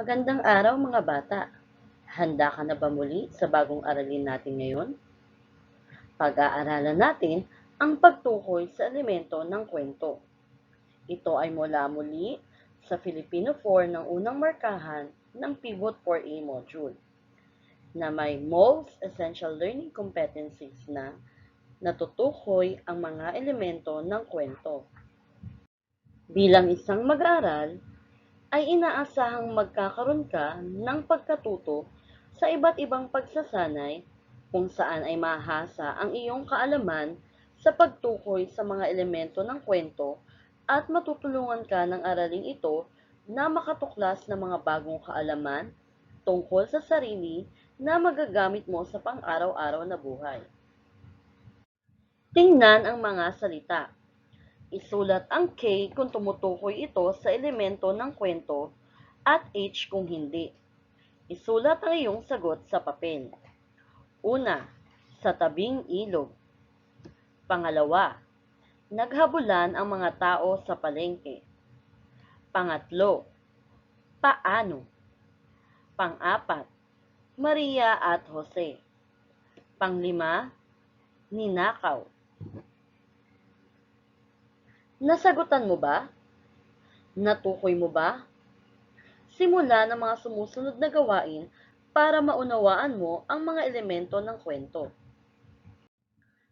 Magandang araw mga bata! Handa ka na ba muli sa bagong aralin natin ngayon? Pag-aaralan natin ang pagtukoy sa elemento ng kwento. Ito ay mula muli sa Filipino 4 ng unang markahan ng Pivot 4A module na may most essential learning competencies na natutukoy ang mga elemento ng kwento. Bilang isang mag-aaral, ay inaasahang magkakaroon ka ng pagkatuto sa iba't ibang pagsasanay kung saan ay mahasa ang iyong kaalaman sa pagtukoy sa mga elemento ng kwento at matutulungan ka ng araling ito na makatuklas ng mga bagong kaalaman tungkol sa sarili na magagamit mo sa pang-araw-araw na buhay. Tingnan ang mga salita. Isulat ang K kung tumutukoy ito sa elemento ng kwento at H kung hindi. Isulat ang iyong sagot sa papel. Una, sa tabing ilog. Pangalawa, naghabulan ang mga tao sa palengke. Pangatlo, paano? Pang-apat, Maria at Jose. Panglima, ninakaw. Nasagutan mo ba? Natukoy mo ba? Simula ng mga sumusunod na gawain para maunawaan mo ang mga elemento ng kwento.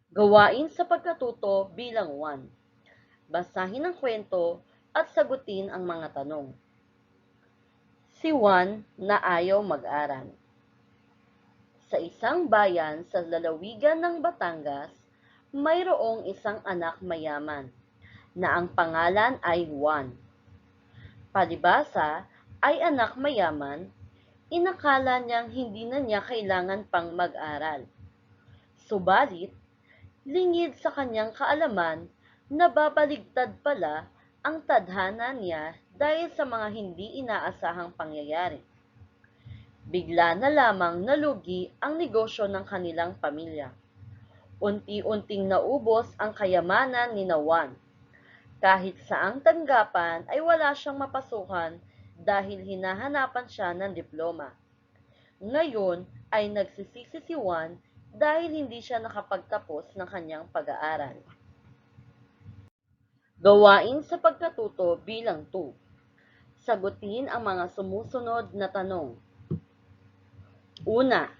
Gawain sa pagkatuto bilang 1. Basahin ang kwento at sagutin ang mga tanong. Si Juan na ayaw mag-aral. Sa isang bayan sa lalawigan ng Batangas, mayroong isang anak mayaman na ang pangalan ay Juan. Palibasa ay anak mayaman, inakala niyang hindi na niya kailangan pang mag-aral. Subalit, lingid sa kanyang kaalaman na babaligtad pala ang tadhana niya dahil sa mga hindi inaasahang pangyayari. Bigla na lamang nalugi ang negosyo ng kanilang pamilya. Unti-unting naubos ang kayamanan ni Juan kahit saang tanggapan ay wala siyang mapasukan dahil hinahanapan siya ng diploma. Ngayon ay nagsisisi si Juan dahil hindi siya nakapagtapos ng kanyang pag-aaral. Gawain sa pagkatuto bilang 2. Sagutin ang mga sumusunod na tanong. Una,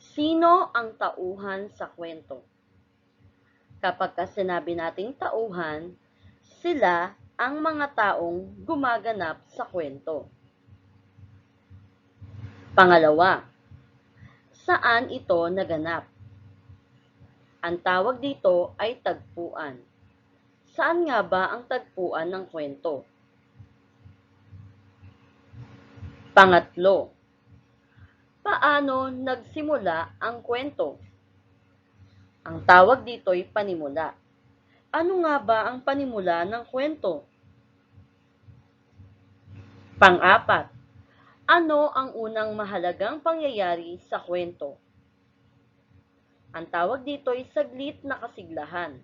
sino ang tauhan sa kwento? Kapag ka sinabi nating tauhan, sila ang mga taong gumaganap sa kwento. Pangalawa, saan ito naganap? Ang tawag dito ay tagpuan. Saan nga ba ang tagpuan ng kwento? Pangatlo, paano nagsimula ang kwento? Ang tawag dito ay panimula. Ano nga ba ang panimula ng kwento? Pang-apat, ano ang unang mahalagang pangyayari sa kwento? Ang tawag dito ay saglit na kasiglahan.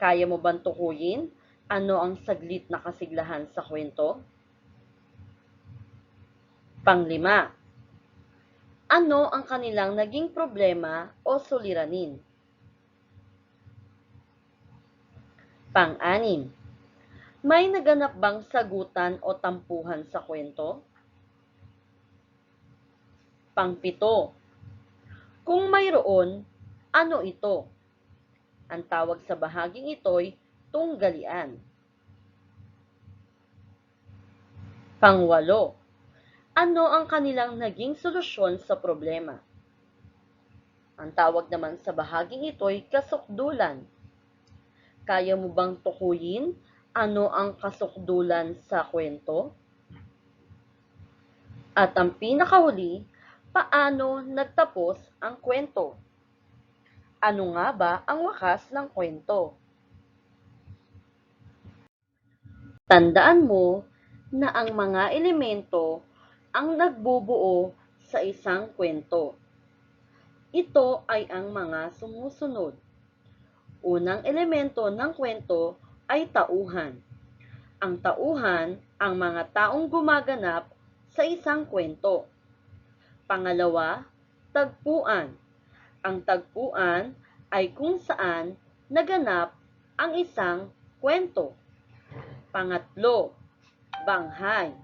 Kaya mo bang tukuyin ano ang saglit na kasiglahan sa kwento? Panglima, ano ang kanilang naging problema o suliranin? Pang-anim, may naganap bang sagutan o tampuhan sa kwento? Pang-pito, kung mayroon, ano ito? Ang tawag sa bahaging ito'y tunggalian. Pangwalo, ano ang kanilang naging solusyon sa problema? Ang tawag naman sa bahaging ito'y kasukdulan. Kaya mo bang tukuyin ano ang kasukdulan sa kwento? At ang pinakahuli, paano nagtapos ang kwento? Ano nga ba ang wakas ng kwento? Tandaan mo na ang mga elemento ang nagbubuo sa isang kwento. Ito ay ang mga sumusunod. Unang elemento ng kwento ay tauhan. Ang tauhan, ang mga taong gumaganap sa isang kwento. Pangalawa, tagpuan. Ang tagpuan ay kung saan naganap ang isang kwento. Pangatlo, banghay.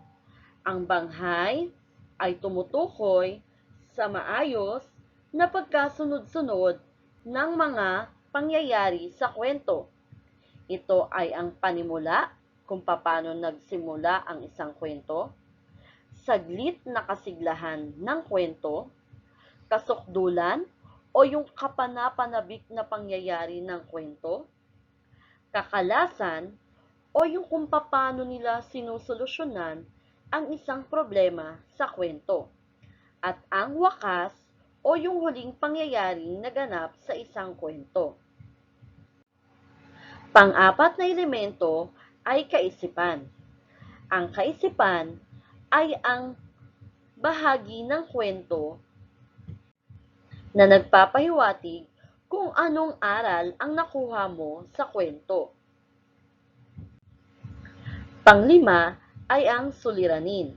Ang banghay ay tumutukoy sa maayos na pagkasunod-sunod ng mga pangyayari sa kwento. Ito ay ang panimula kung paano nagsimula ang isang kwento, saglit na kasiglahan ng kwento, kasukdulan o yung kapanapanabik na pangyayari ng kwento, kakalasan o yung kung paano nila sinusolusyonan ang isang problema sa kwento, at ang wakas o yung huling pangyayaring naganap sa isang kwento. Pang-apat na elemento ay kaisipan. Ang kaisipan ay ang bahagi ng kwento na nagpapahiwatig kung anong aral ang nakuha mo sa kwento. Panglima ay ang suliranin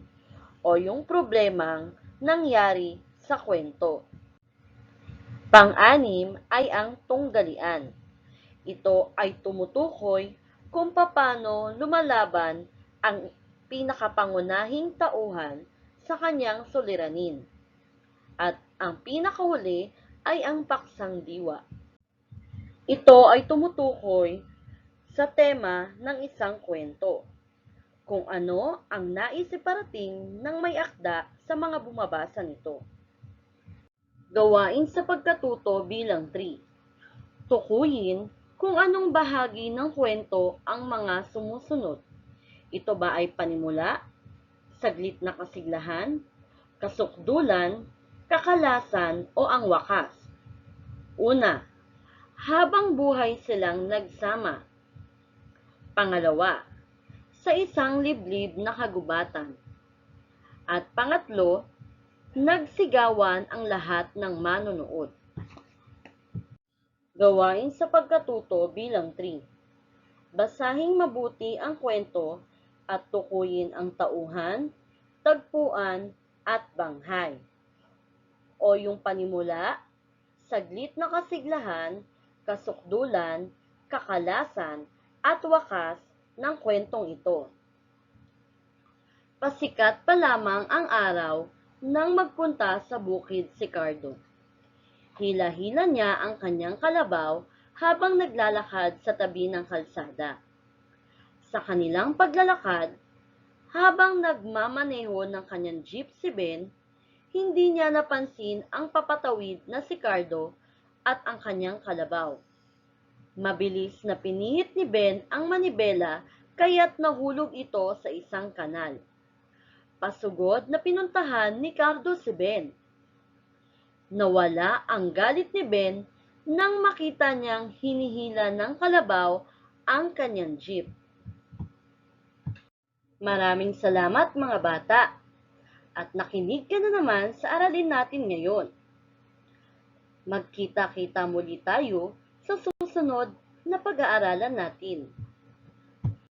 o yung problemang nangyari sa kwento. Pang-anim ay ang tunggalian. Ito ay tumutukoy kung paano lumalaban ang pinakapangunahing tauhan sa kanyang suliranin. At ang pinakahuli ay ang paksang diwa. Ito ay tumutukoy sa tema ng isang kwento, kung ano ang nais iparating ng may akda sa mga bumabasa nito. Gawain sa pagkatuto bilang 3. Tukuyin kung anong bahagi ng kwento ang mga sumusunod. Ito ba ay panimula, saglit na kasiglahan, kasukdulan, kakalasan o ang wakas? Una, habang buhay silang nagsama. Pangalawa, sa isang liblib na kagubatan. At pangatlo, nagsigawan ang lahat ng manonood. Gawain sa pagkatuto bilang 3. Basahing mabuti ang kwento at tukuyin ang tauhan, tagpuan at banghay. O yung panimula, saglit na kasiglahan, kasukdulan, kakalasan at wakas ng kwentong ito. Pasikat pa lamang ang araw nang magpunta sa bukid si Cardo. Hila-hila niya ang kanyang kalabaw habang naglalakad sa tabi ng kalsada. Sa kanilang paglalakad, habang nagmamaneho ng kanyang jeep si Ben, hindi niya napansin ang papatawid na si Cardo at ang kanyang kalabaw. Mabilis na pinihit ni Ben ang manibela kaya't nahulog ito sa isang kanal. Pasugod na pinuntahan ni Cardo si Ben. Nawala ang galit ni Ben nang makita niyang hinihila ng kalabaw ang kanyang jeep. Maraming salamat mga bata at nakinig ka na naman sa aralin natin ngayon. Magkita-kita muli tayo sa susunod na pag-aaralan natin.